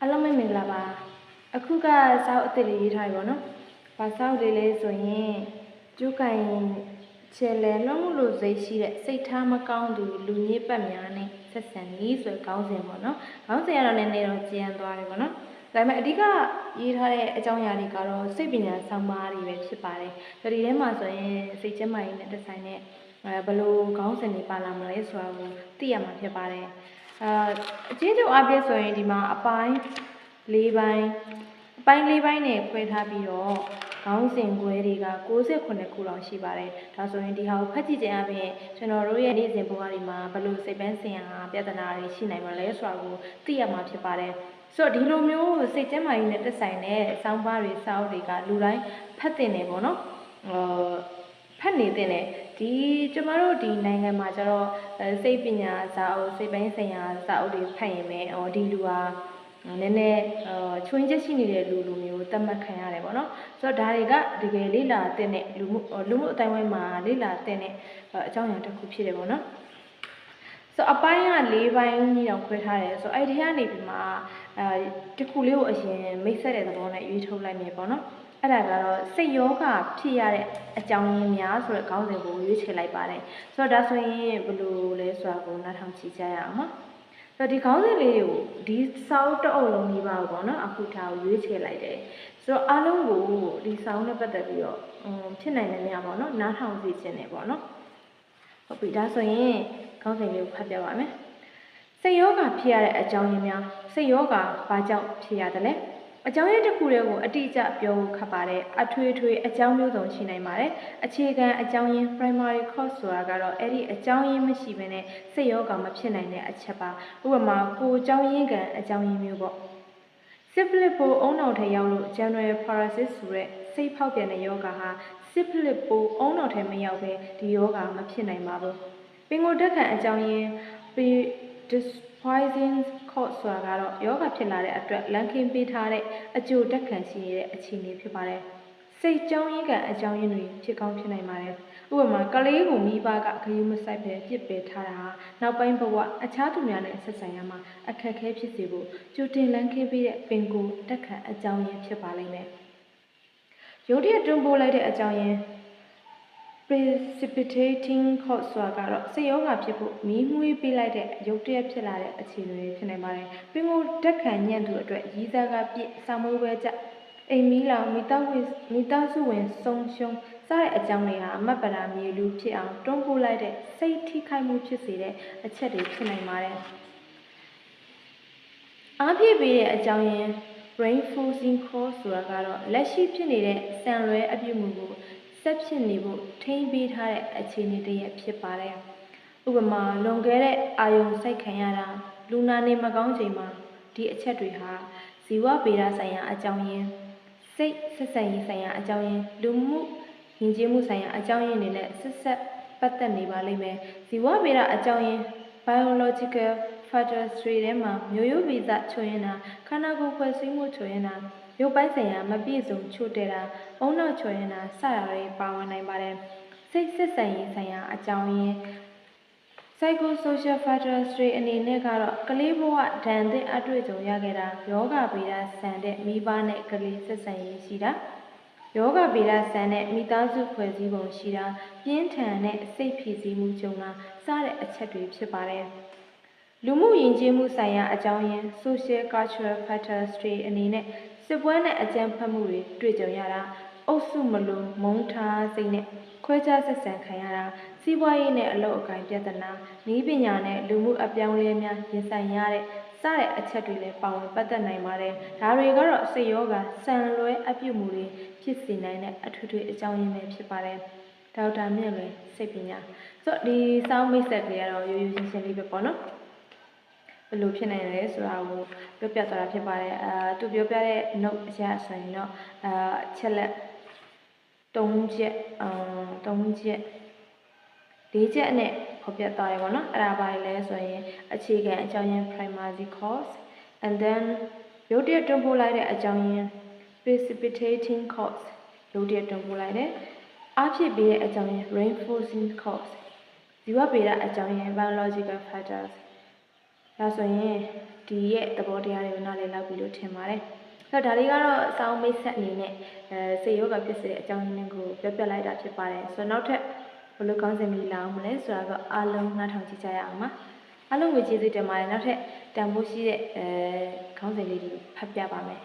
အားလုံးပဲမင်္ဂလာပါအခုကစာအုပ်အသစ်လေးရေးထားပြီပေါ့နော်။ဘာစာအုပ်လေးလဲဆိုရင်ကျိုးကင်ချဲလဲလွှမ်းမှုလို့စိတ်ရှိတဲ့စိတ်ထားမကောင်းသူလူညစ်ပတ်များနဲ့ဆက်ဆံနည်းဆိုတဲ့ခေါင်းစဉ်ပေါ့နော်။ခေါင်းစဉ်ကတော့နည်းနည်းတော့ကျန်သွားတယ်ပေါ့နော်။ဒါပေမဲ့အဓိကရေးထားတဲ့အကြောင်းအရာတွေကတော့စိတ်ပညာဆောင်းပါးတွေပဲဖြစ်ပါတယ်။ဒီထဲမှာဆိုရင်စိတ်ကျန်းမာရေးနဲ့သက်ဆိုင်တဲ့အဲဘယ်လိုခေါင်းစဉ်တွေပါလာမလဲဆိုတာကိုသိရမှာဖြစ်ပါတယ်။ အာအချင်းချုပ်အပြည့်ဆိုရင်ဒီမှာအပိုင်း၄ပိုင်းအပိုင်း၄ပိုင်းနဲ့ခွဲထားပြီးတော့ခေါင်းစဉ်ခွဲတွေက68ခုလောက်ရှိပါတယ်ဒါဆိုရင်ဒီဟာကိုဖတ်ကြည့်ခြင်းအပြင်ကျွန်တော်တို့ရဲ့နေ့စဉ်ဘဝတွေမှာဘယ်လိုစိတ်ပန်းစင်ရာပြဿနာတွေရှိနိုင်မလဲဆိုတာကိုသိရမှာဖြစ်ပါတယ်ဆိုတော့ဒီလိုမျိုးစိတ်ကျန်းမာရေးနဲ့သက်ဆိုင်တဲ့စောင်းပါးတွေစောက်တွေကလူတိုင်းဖတ်တင်နေပေါ့နော်ဟော ဖတ်နေတဲ့နဲ့ဒီကျမတို့ဒီနိုင်ငံမှာကျတော့အဲစိတ်ပညာစာအုပ်စိတ်ပိုင်းဆိုင်ရာစာအုပ်တွေဖတ်ရင်ပဲဟောဒီလူဟာနည်းနည်းဟိုချွင်းချက်ရှိနေတဲ့လူလူမျိုးသတ်မှတ်ခံရတယ်ပေါ့နော်ဆိုတော့ဒါတွေကတကယ်လေးလာတဲ့နဲ့လူမှုလူမှုအတိုင်းဝိုင်းမှာလေးလာတဲ့နဲ့အကြောင်းအရာတစ်ခုဖြစ်တယ်ပေါ့နော်ဆိုအပိုင်းက၄ပိုင်းကြီးတောင်ခွဲထားတယ်ဆိုအဲ့ဒီကနေပြီးမှအဲတခုလေးကိုအရင်မိတ်ဆက်တဲ့သဘောနဲ့ရွေးထုတ်လိုက်မြေပေါ့နော် အဲ့ဒါကတော့စိတ်ယောဂဖြစ်ရတဲ့အကြောင်းရင်းများဆိုတဲ့ခေါင်းစဉ်ကိုရွေးချယ်လိုက်ပါတယ်ဆိုတော့ဒါဆိုရင်ဘယ်လိုလဲဆိုတာကိုနားထောင်ကြည့်ကြရအောင်နော်ဆိုတော့ဒီခေါင်းစဉ်လေးကိုဒီစောင်းတအုပ်လုံးကြီးပါပေါ့နော်အခုထားကိုရွေးချယ်လိုက်တယ်ဆိုတော့အားလုံးကိုဒီစောင်းနဲ့ပတ်သက်ပြီးတော့ဖြစ်နိုင်တဲ့နေရာပေါ့နော်နားထောင်စီခြင်းနဲ့ပေါ့နော်ဟုတ်ပြီဒါဆိုရင်ခေါင်းစဉ်လေးကိုဖတ်ပြပါမယ်စိတ်ယောဂဖြစ်ရတဲ့အကြောင်းရင်းများစိတ်ယောဂဘာကြောင့်ဖြစ်ရတယ်လဲ အကြောင်းရင်းတစ်ခုတည်းကိုအတိအကျပြောဖို့ခက်ပါတယ်အထွေထွေအကြောင်းမျိုးစုံရှိနိုင်ပါတယ်အခြေခံအကြောင်းရင်း primary cause ဆိုတာကတော့အဲ့ဒီအကြောင်းရင်းမရှိဘဲနဲ့စိတ်ယောဂမဖြစ်နိုင်တဲ့အချက်ပါဥပမာကိုအကြောင်းရင်းကန်အကြောင်းရင်းမျိုးပေါ့စစ်ဖလစ်ပိုအုံနောက်ထဲရောက်လို့ general paralysis ဆိုတဲ့စိတ်ဖောက်ပြန်တဲ့ယောဂဟာစစ်ဖလစ်ပိုအုံနောက်ထဲမရောက်ဘဲဒီယောဂမဖြစ်နိုင်ပါဘူးပင်ကိုတက်ခံအကြောင်းရင်း predisposing cause ဆိုတာကတော့ယောဂဖြစ်လာတဲ့အတွက်လန်ခင်းပေးထားတဲ့အကျိုးတက်ခံရှိနေတဲ့အခြေအနေဖြစ်ပါတယ်စိတ်ကြောင်းရင်းကအကြောင်းရင်းတွေဖြစ်ကောင်းဖြစ်နိုင်ပါတယ်ဥပမာကလေးကိုမိဘကဂရုမစိုက်ပဲပြစ်ပယ်ထားတာဟာနောက်ပိုင်းဘဝအခြားသူများနဲ့ဆက်ဆံရမှာအခက်အခဲဖြစ်စေဖို့ကြိုတင်လန်ခင်းပေးတဲ့ပင်ကိုတက်ခံအကြောင်းရင်းဖြစ်ပါလိမ့်မယ်ရုတ်တရက်တွန်းပိုးလိုက်တဲ့အကြောင်းရင်း precipitating cause ဆိုတာကတော့စိတ်ယောဂဖြစ်ဖို့မီးမွေးပေးလိုက်တဲ့ရုတ်တရက်ဖြစ်လာတဲ့အခြေအနေတွေဖြစ်နေပါတယ်။ပင်ကိုတက်ခံညံ့သူအတွက်ရီးစားကပြည့်စာမိုးပဲကြအိမ်မီးလောင်မိသားဝင်မိသားစုဝင်ဆုံးရှုံးစတဲ့အကြောင်းတွေဟာအမတ်ပရာမြေလူဖြစ်အောင်တွန်းပို့လိုက်တဲ့စိတ်ထိခိုက်မှုဖြစ်စေတဲ့အချက်တွေဖြစ်နိုင်ပါတယ်။အားဖြည့်ပေးတဲ့အကြောင်းရင်း reinforcing cause ဆိုတာကတော့လက်ရှိဖြစ်နေတဲ့ဆံလွဲအပြုမှုကို ဆက်ဖြစ်နေဖို့ထိန်းပေးထားတဲ့အခြေအနေတည်းဖြစ်ပါတယ်။ဥပမာလွန်ခဲ့တဲ့အာယုံစိုက်ခံရတာလူနာနေမကောင်းချိန်မှာဒီအချက်တွေဟာဇီဝဗေဒဆိုင်ရာအကြောင်းရင်းစိတ်ဆက်ဆံရေးဆိုင်ရာအကြောင်းရင်းလူမှုယဉ်ကျေးမှုဆိုင်ရာအကြောင်းရင်းတွေနဲ့ဆက်ဆက်ပတ်သက်နေပါလိမ့်မယ်။ဇီဝဗေဒအကြောင်းရင်း biological factors တွေထဲမှာမျိုးရိုးဗီဇချို့ရင်တာခန္ဓာကိုယ်ဖွဲ့စည်းမှုချို့ရင်တာ ရုပ်ပိုင်းဆိုင်ရာမပြည့်စုံချို့တဲ့တာအုံနောက်ချို့ရင်တာစတာတွေပါဝင်နိုင်ပါတယ်စိတ်စစ်ဆန်ရေးဆိုင်ရာအကြောင်းရင်း psychosocial factors တွေအနေနဲ့ကတော့ကလေးဘဝဒဏ်သင့်အတွေ့အကြုံရခဲ့တာယောဂဗေဒဆန်တဲ့မိဘနဲ့ကလေးဆက်ဆံရေးရှိတာယောဂဗေဒဆန်တဲ့မိသားစုဖွဲ့စည်းပုံရှိတာပြင်းထန်တဲ့စိတ်ဖြစ်စည်းမှုကြုံတာစတဲ့အချက်တွေဖြစ်ပါတယ်လူမှုယဉ်ကျေးမှုဆိုင်ရာအကြောင်းရင်း social cultural factors တွေအနေနဲ့ စစ်ပွဲနဲ့အကြမ်းဖက်မှုတွေတွေ့ကြုံရတာအုပ်စုမလုံးမုန်းထားစိတ်နဲ့ခွဲခြားဆက်ဆံခံရတာစီးပွားရေးနဲ့အလုပ်အကိုင်ပြဿနာနည်းပညာနဲ့လူမှုအပြောင်းအလဲများရင်ဆိုင်ရတဲ့စတဲ့အချက်တွေလည်းပါဝင်ပတ်သက်နိုင်ပါတယ်ဒါတွေကတော့စိတ်ရောဂါဆန်လွဲအပြုတ်မှုတွေဖြစ်စေနိုင်တဲ့အထွေထွေအကြောင်းရင်းပဲဖြစ်ပါတယ်ဒေါက်တာမြင့်လွင်စိတ်ပညာဆိုတော့ဒီစောင်းမိတ်ဆက်ကလေးကတော့ရိုးရိုးရှင်းရှင်းလေးပဲပေါ့နော် ဘယ်လိုဖြစ်နိုင်လဲဆိုတာကိုပြောပြသွားတာဖြစ်ပါတယ်အာသူပြောပြတဲ့ note အရာဆိုရင်တော့အာချက်လက်3ချက်အာ3ချက်4ချက်နဲ့ဖော်ပြသွားတယ်ပေါ့နော်အဲ့ဒါပါလဲဆိုရင်အခြေခံအကြောင်းရင်း primary cause and then ရုတ်တရက်တွန်းပို့လိုက်တဲ့အကြောင်းရင်း precipitating cause ရုတ်တရက်တွန်းပို့လိုက်တယ်အားဖြစ်ပြီးတဲ့အကြောင်းရင်း reinforcing cause ဇီဝဗေဒအကြောင်းရင်း biological factors ဒါဆိုရင်ဒီရဲ့သဘောတရားတွေကိုနားလည်လောက်ပြီလို့ထင်ပါတယ်ဆိုတော့ဒါလေးကတော့အဆောင်မိတ်ဆက်အနေနဲ့အဲစေယောဂဖြစ်စေတဲ့အကြောင်းရင်းတွေကိုပြောပြလိုက်တာဖြစ်ပါတယ်ဆိုတော့နောက်ထပ်ဘယ်လိုကောင်းစင်ပြီးလာအောင်မလဲဆိုတာကအားလုံးနားထောင်ကြည့်ကြရအောင်ပါအားလုံးကိုကျေးဇူးတင်ပါတယ်နောက်ထပ်တန်ဖိုးရှိတဲ့အဲခေါင်းစဉ်လေးတွေဖတ်ပြပါမယ်